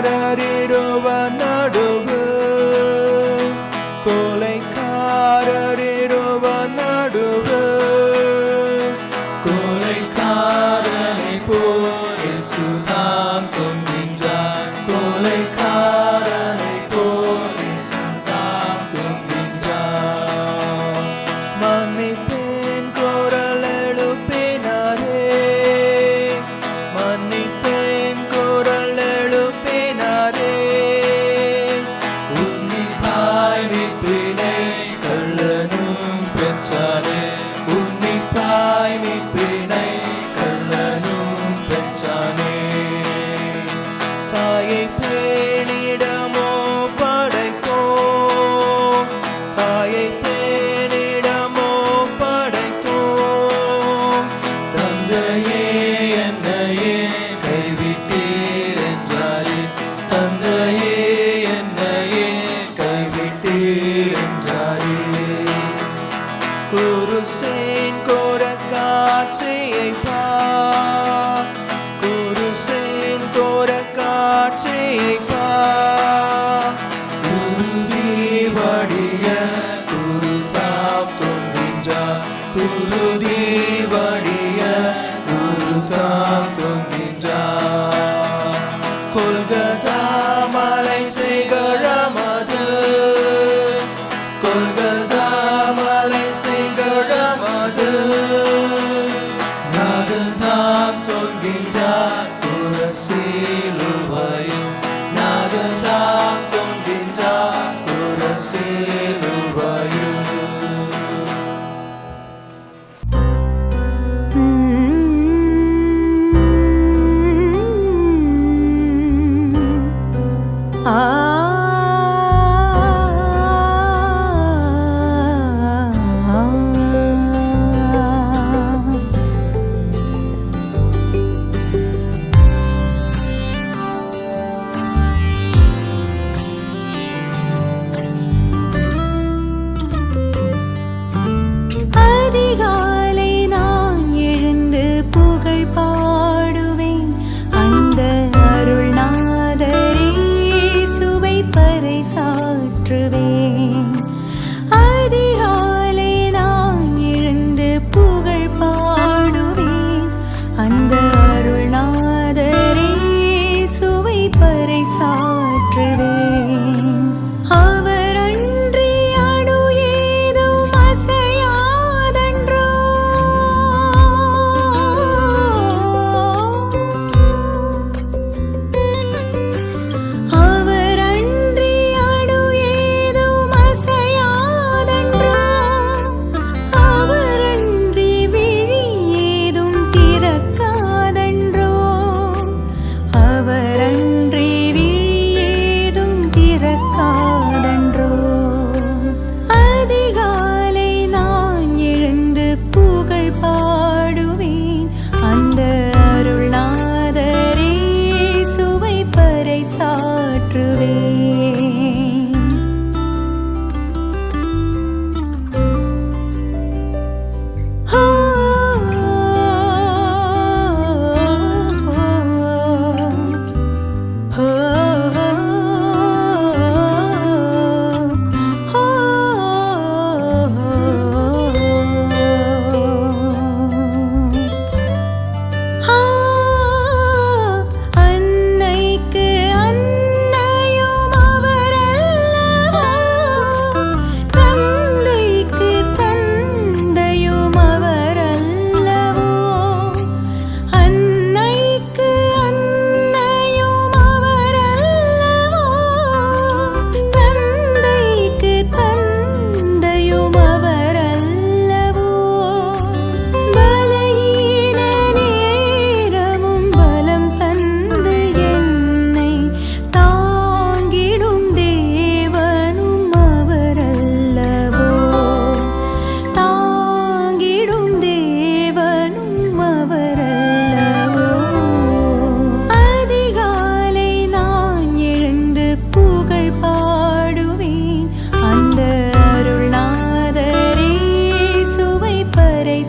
para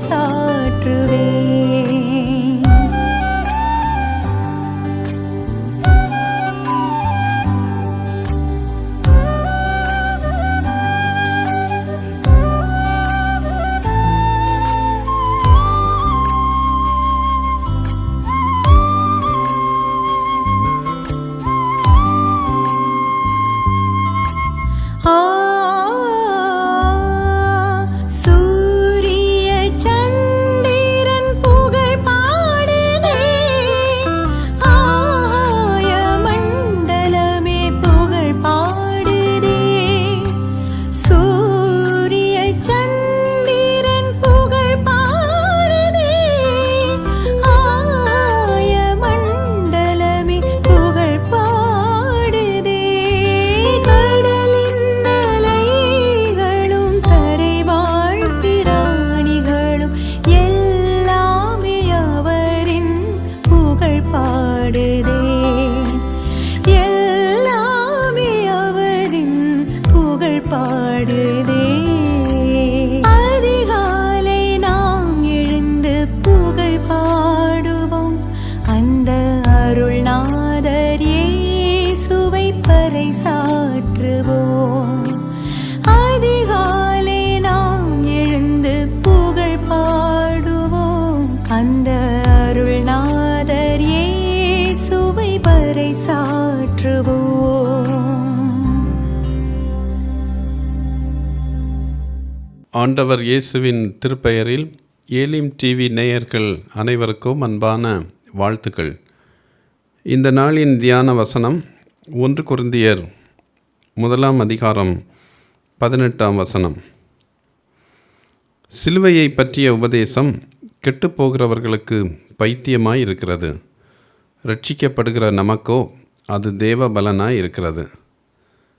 சாற்றுவே ஆண்டவர் இயேசுவின் திருப்பெயரில் Elim TV நேயர்கள் அனைவருக்கும் அன்பான வாழ்த்துக்கள். இந்த நாளின் தியான வசனம் ஒன்று குருந்தியர் முதலாம் அதிகாரம் பதினெட்டாம் வசனம். சிலுவையை பற்றிய உபதேசம் கெட்டுப்போகிறவர்களுக்கு பைத்தியமாய் இருக்கிறது ரட்சிக்கப்படுகிற நமக்கோ அது தேவ பலனாய் இருக்கிறது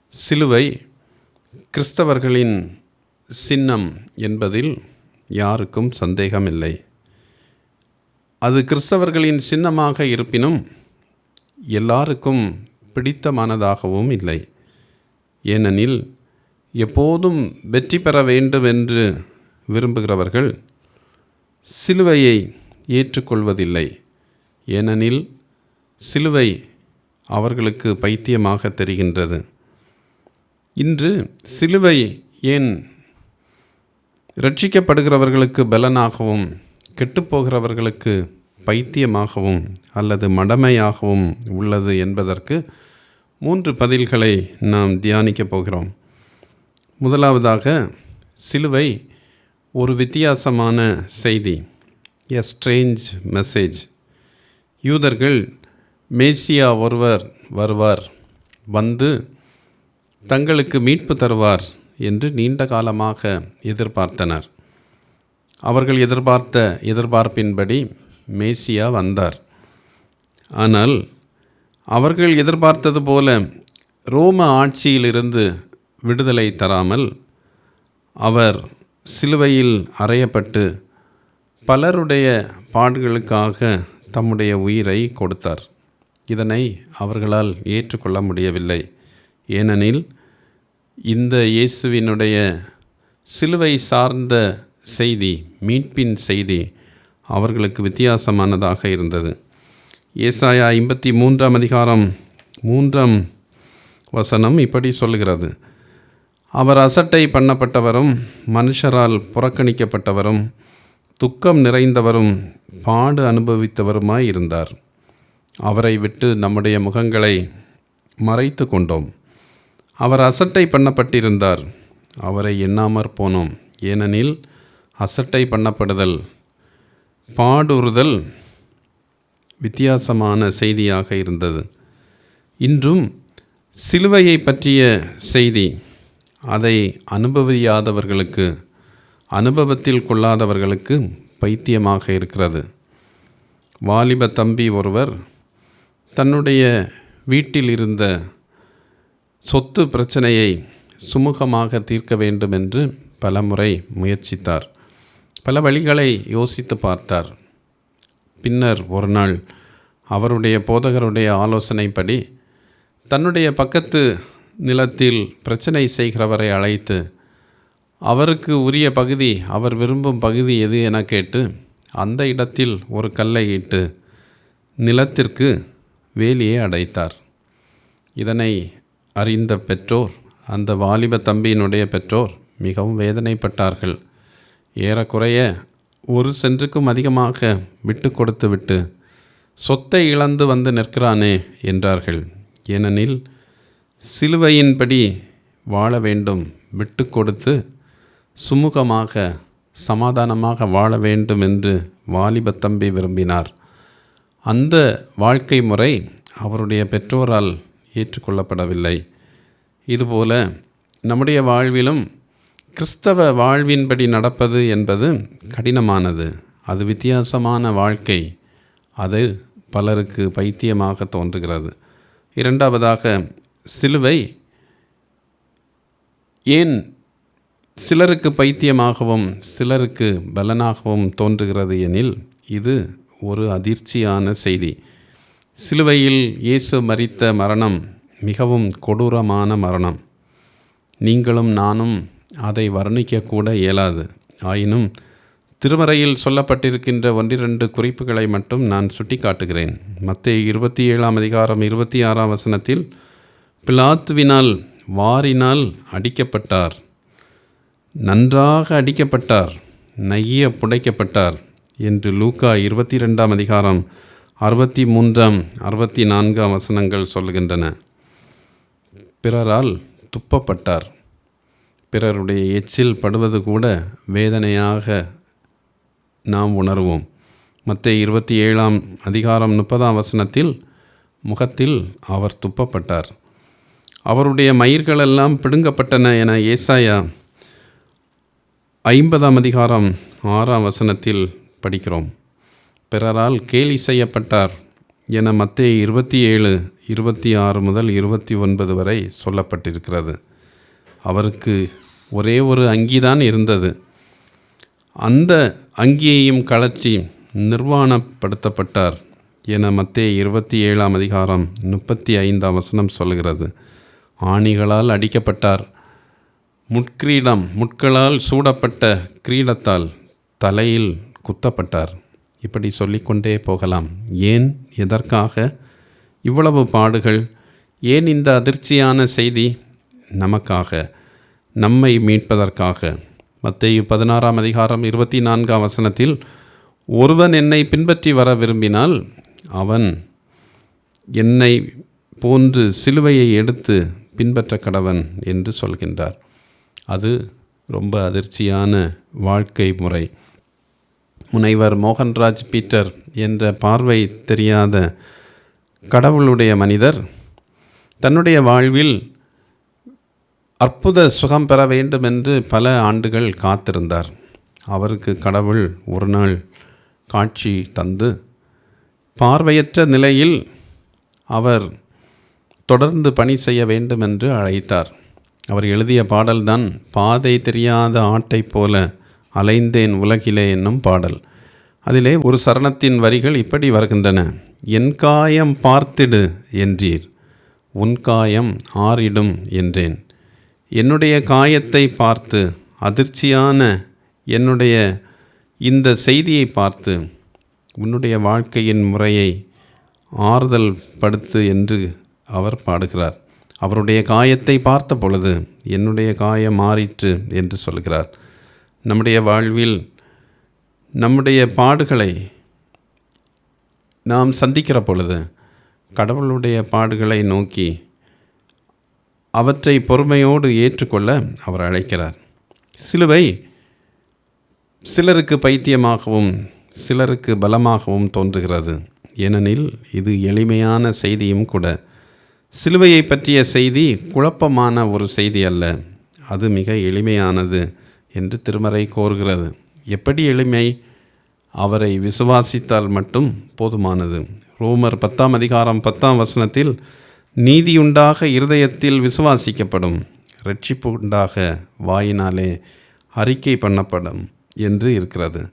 சிலுவை கிறிஸ்தவர்களின் சின்னம் என்பதில் யாருக்கும் சந்தேகமில்லை. அது கிறிஸ்தவர்களின் சின்னமாக இருப்பினும் எல்லாருக்கும் பிடித்தமானதாகவும் இல்லை. ஏனெனில் எப்போதும் வெற்றி பெற வேண்டும் என்று விரும்புகிறவர்கள் சிலுவையை ஏற்றுக்கொள்வதில்லை. ஏனெனில் சிலுவை அவர்களுக்கு பைத்தியமாக தெரிகின்றது. இன்று சிலுவை ஏன் ரட்சிக்கப்படுகிறவர்களுக்கு பலனாகவும் கெட்டுப்போகிறவர்களுக்கு பைத்தியமாகவும் அல்லது மடமையாகவும் உள்ளது என்பதற்கு மூன்று பதில்களை நாம் தியானிக்கப் போகிறோம். முதலாவதாக சிலுவை ஒரு வித்தியாசமான செய்தி எ ஸ்ட்ரேஞ்ச் மெசேஜ் யூதர்கள் மேசியா ஒருவர் வருவார் வந்து தங்களுக்கு மீட்பு தருவார் என்று நீண்ட காலமாக எதிர்பார்த்தனர். அவர்கள் எதிர்பார்த்த எதிர்பார்ப்பின்படி மேசியா வந்தார். ஆனால் அவர்கள் எதிர்பார்த்தது போல ரோம ஆட்சியிலிருந்து விடுதலை தராமல் அவர் சிலுவையில் அறையப்பட்டு பலருடைய பாடுகளுக்காக தம்முடைய உயிரை கொடுத்தார். இதனை அவர்களால் ஏற்றுக்கொள்ள முடியவில்லை. ஏனெனில் இந்த இயேசுவினுடைய சிலுவை சார்ந்த செய்தி மீட்பின் செய்தி அவர்களுக்கு வித்தியாசமானதாக இருந்தது. ஏசாயா ஐம்பத்தி மூன்றாம் அதிகாரம் மூன்றாம் வசனம் இப்படி சொல்லுகிறது. அவர் அசட்டை பண்ணப்பட்டவரும் மனுஷரால் புறக்கணிக்கப்பட்டவரும் துக்கம் நிறைந்தவரும் பாடு அனுபவித்தவருமாய் இருந்தார். அவரை விட்டு நம்முடைய முகங்களை மறைத்து கொண்டோம். அவர் அசட்டை பண்ணப்பட்டிருந்தார். அவரை எண்ணாமற் போனோம். ஏனெனில் அசட்டை பண்ணப்படுதல் பாடுறுதல் வித்தியாசமான செய்தியாக இருந்தது. இன்றும் சிலுவையை பற்றிய செய்தி அதை அனுபவியாதவர்களுக்கு அனுபவத்தில் கொள்ளாதவர்களுக்கு பைத்தியமாக இருக்கிறது. வாலிப தம்பி ஒருவர் தன்னுடைய வீட்டில் இருந்த சொத்து பிரச்சனையை சுமூகமாக தீர்க்க வேண்டும் என்று பலமுறை முயற்சித்தார். பல வழிகளை யோசித்து பார்த்தார். பின்னர் ஒரு நாள் அவருடைய போதகருடைய ஆலோசனைப்படி தன்னுடைய பக்கத்து நிலத்தில் பிரச்சனை செய்கிறவரை அழைத்து அவருக்கு உரிய பகுதி அவர் விரும்பும் பகுதி எது? என கேட்டு அந்த இடத்தில் ஒரு கல்லை இட்டு நிலத்திற்கு வேலியை அடைத்தார். இதனை அறிந்த பெற்றோர் அந்த வாலிப தம்பியினுடைய பெற்றோர் மிகவும் வேதனைப்பட்டார்கள். ஏறக்குறைய ஒரு சென்றுக்கும் அதிகமாக விட்டு கொடுத்து விட்டு சொத்தை இழந்து வந்து நிற்கிறானே என்றார்கள். ஏனெனில் சிலுவையின்படி வாழ வேண்டும் விட்டு கொடுத்து சுமூகமாக சமாதானமாக வாழ வேண்டும் என்று வாலிப தம்பி விரும்பினார். அந்த வாழ்க்கை முறை அவருடைய பெற்றோரால் ஏற்றுக்கொள்ளப்படவில்லை. இதுபோல நம்முடைய வாழ்விலும் கிறிஸ்தவ வாழ்வின்படி நடப்பது என்பது கடினமானது. அது வித்தியாசமான வாழ்க்கை. அது பலருக்கு பைத்தியமாக தோன்றுகிறது. இரண்டாவதாக சிலுவை ஏன் சிலருக்கு பைத்தியமாகவும் சிலருக்கு பலனாகவும் தோன்றுகிறது எனில் இது ஒரு அதிர்ச்சியான செய்தி. சிலுவையில் இயேசு மரித்த மரணம் மிகவும் கொடூரமான மரணம். நீங்களும் நானும் அதை வர்ணிக்கக்கூட இயலாது. ஆயினும் திருமறையில் சொல்லப்பட்டிருக்கின்ற ஒன்றிரண்டு குறிப்புகளை மட்டும் நான் சுட்டிக்காட்டுகிறேன். மத்திய இருபத்தி ஏழாம் அதிகாரம் இருபத்தி ஆறாம் வசனத்தில் பிலாத்துவினால் வாரினால் அடிக்கப்பட்டார். நன்றாக அடிக்கப்பட்டார். நைய புடைக்கப்பட்டார். என்று லூக்கா இருபத்தி ரெண்டாம் அதிகாரம் அறுபத்தி மூன்றாம் அறுபத்தி நான்காம் வசனங்கள் சொல்கின்றன பிறரால் துப்பப்பட்டார். பிறருடைய எச்சில் படுவது கூட வேதனையாக நாம் உணர்வோம். மற்ற இருபத்தி ஏழாம் அதிகாரம் முப்பதாம் வசனத்தில் முகத்தில் அவர் துப்பப்பட்டார். அவருடைய மயிர்களெல்லாம் பிடுங்கப்பட்டன என ஏசாயா ஐம்பதாம் அதிகாரம் ஆறாம் வசனத்தில் படிக்கிறோம். பிறரால் கேலி செய்யப்பட்டார் என மத்திய இருபத்தி ஏழு இருபத்தி ஆறு முதல் இருபத்தி ஒன்பது வரை சொல்லப்பட்டிருக்கிறது. அவருக்கு ஒரே ஒரு அங்கிதான் இருந்தது. அந்த அங்கியையும் கலச்சி நிர்வாணப்படுத்தப்பட்டார் என மத்திய இருபத்தி ஏழாம் அதிகாரம் முப்பத்தி ஐந்தாம் வசனம் சொல்கிறது. ஆணிகளால் அடிக்கப்பட்டார். முட்கிரீடம் முட்களால் சூடப்பட்ட கிரீடத்தால் தலையில் குத்தப்பட்டார். இப்படி சொல்லிக்கொண்டே போகலாம். ஏன்? எதற்காக? இவ்வளவு பாடுகள் ஏன் இந்த அதிர்ச்சியான செய்தி நமக்காக நம்மை மீட்பதற்காக? மத்திய பதினாறாம் அதிகாரம் இருபத்தி நான்காம் வசனத்தில் ஒருவன் என்னை பின்பற்றி வர விரும்பினால் அவன் என்னை போன்று சிலுவையை எடுத்து பின்பற்ற கடவன் என்று சொல்கின்றார். அது ரொம்ப அதிர்ச்சியான வாழ்க்கை முறை. முனைவர் மோகன்ராஜ் பீட்டர் என்ற பார்வை தெரியாத கடவுளுடைய மனிதர் தன்னுடைய வாழ்வில் அற்புத சுகம் பெற வேண்டும் என்று பல ஆண்டுகள் காத்திருந்தார். அவருக்கு கடவுள் ஒரு நாள் காட்சி தந்து பார்வையற்ற நிலையில் அவர் தொடர்ந்து பணி செய்ய வேண்டும் என்று அழைத்தார். அவர் எழுதிய பாடல்தான் பாதை தெரியாத ஆட்டைப் போல அலைந்தேன் உலகிலே என்னும் பாடல். அதிலே ஒரு சரணத்தின் வரிகள் இப்படி வருகின்றன. என் காயம் பார்த்திடு என்றீர். உன் காயம் ஆறிடும் என்றேன். என்னுடைய காயத்தை பார்த்து அதிர்ச்சியான என்னுடைய இந்த செய்தியை பார்த்து உன்னுடைய வாழ்க்கையின் முறையை ஆறுதல் படுத்து என்று அவர் பாடுகிறார். அவருடைய காயத்தை பார்த்த பொழுது என்னுடைய காயம் மாறிற்று என்று சொல்கிறார். நம்முடைய வாழ்வில் நம்முடைய பாடுகளை நாம் சந்திக்கிற பொழுது கடவுளுடைய பாடுகளை நோக்கி அவற்றை பொறுமையோடு ஏற்றுக்கொள்ள அவர் அழைக்கிறார். சிலுவை சிலருக்கு பைத்தியமாகவும் சிலருக்கு பலமாகவும் தோன்றுகிறது. ஏனெனில் இது எளிமையான செய்தியும் கூட. சிலுவையை பற்றிய செய்தி குழப்பமான ஒரு செய்தி அல்ல. அது மிக எளிமையானது. என்று திருமறை கோருகிறது. எப்படி எளிமை? அவரை விசுவாசித்தால் மட்டும் போதுமானது. ரோமர் பத்தாம் அதிகாரம் பத்தாம் வசனத்தில் நீதியுண்டாக இருதயத்தில் விசுவாசிக்கப்படும் ரட்சிப்பு உண்டாக வாயினாலே அறிக்கை பண்ணப்படும் என்று இருக்கிறது.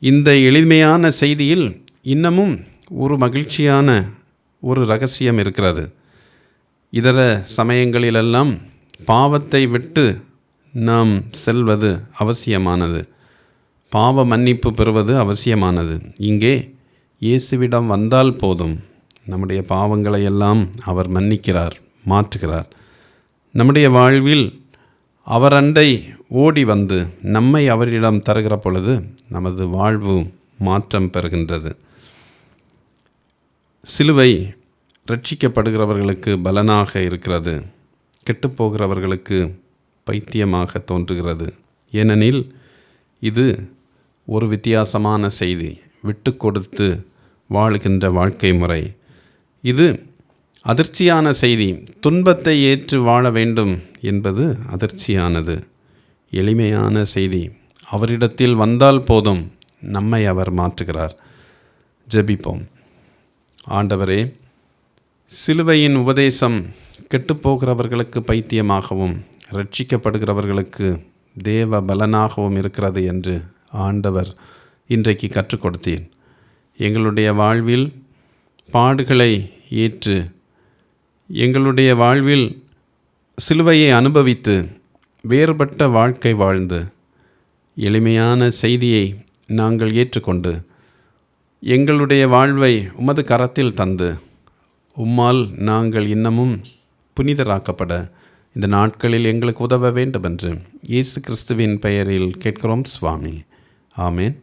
இந்த எளிமையான செய்தியில் இன்னமும் ஒரு மகிழ்ச்சியான ஒரு ரகசியம் இருக்கிறது. இதர சமயங்களிலெல்லாம் பாவத்தை விட்டு நாம் செல்வது அவசியமானது. பாவ மன்னிப்பு பெறுவது அவசியமானது. இங்கே இயேசுவிடம் வந்தால் போதும். நம்முடைய பாவங்களை எல்லாம் அவர் மன்னிக்கிறார் மாற்றுகிறார். நம்முடைய வாழ்வில் அவர் அண்டை ஓடி வந்து நம்மை அவரிடம் தருகிற பொழுது நமது வாழ்வு மாற்றம் பெறுகின்றது. சிலுவை ரட்சிக்கப்படுகிறவர்களுக்கு பலனாக இருக்கிறது. கெட்டுப்போகிறவர்களுக்கு பைத்தியமாக தோன்றுகிறது. ஏனெனில் இது ஒரு வித்தியாசமான செய்தி விட்டு கொடுத்து வாழ்கின்ற வாழ்க்கை முறை. இது அதிர்ச்சியான செய்தி துன்பத்தை ஏற்று வாழ வேண்டும் என்பது அதிர்ச்சியானது. எளிமையான செய்தி அவரிடத்தில் வந்தால் போதும் நம்மை அவர் மாற்றுகிறார். ஜெபிப்போம். ஆண்டவரே சிலுவையின் உபதேசம் கெட்டுப்போகிறவர்களுக்கு பைத்தியமாகவும் ரட்சிக்கப்படுகிறவர்களுக்கு தேவ பலனாகவும் இருக்கிறது என்று ஆண்டவர் இன்றைக்கு கற்றுக் கொடுத்தேன் எங்களுடைய வாழ்வில் பாடுகளை ஏற்று எங்களுடைய வாழ்வில் சிலுவையை அனுபவித்து வேறுபட்ட வாழ்க்கை வாழ்ந்து எளிமையான செய்தியை நாங்கள் ஏற்றுக்கொண்டு எங்களுடைய வாழ்வை உமது கரத்தில் தந்து உம்மால் நாங்கள் இன்னமும் புனிதராக்கப்பட இந்த நாட்களில் எங்களுக்கு உதவ வேண்டும் என்று இயேசு கிறிஸ்துவின் பெயரில் கேட்கிறோம் சுவாமி. ஆமேன்.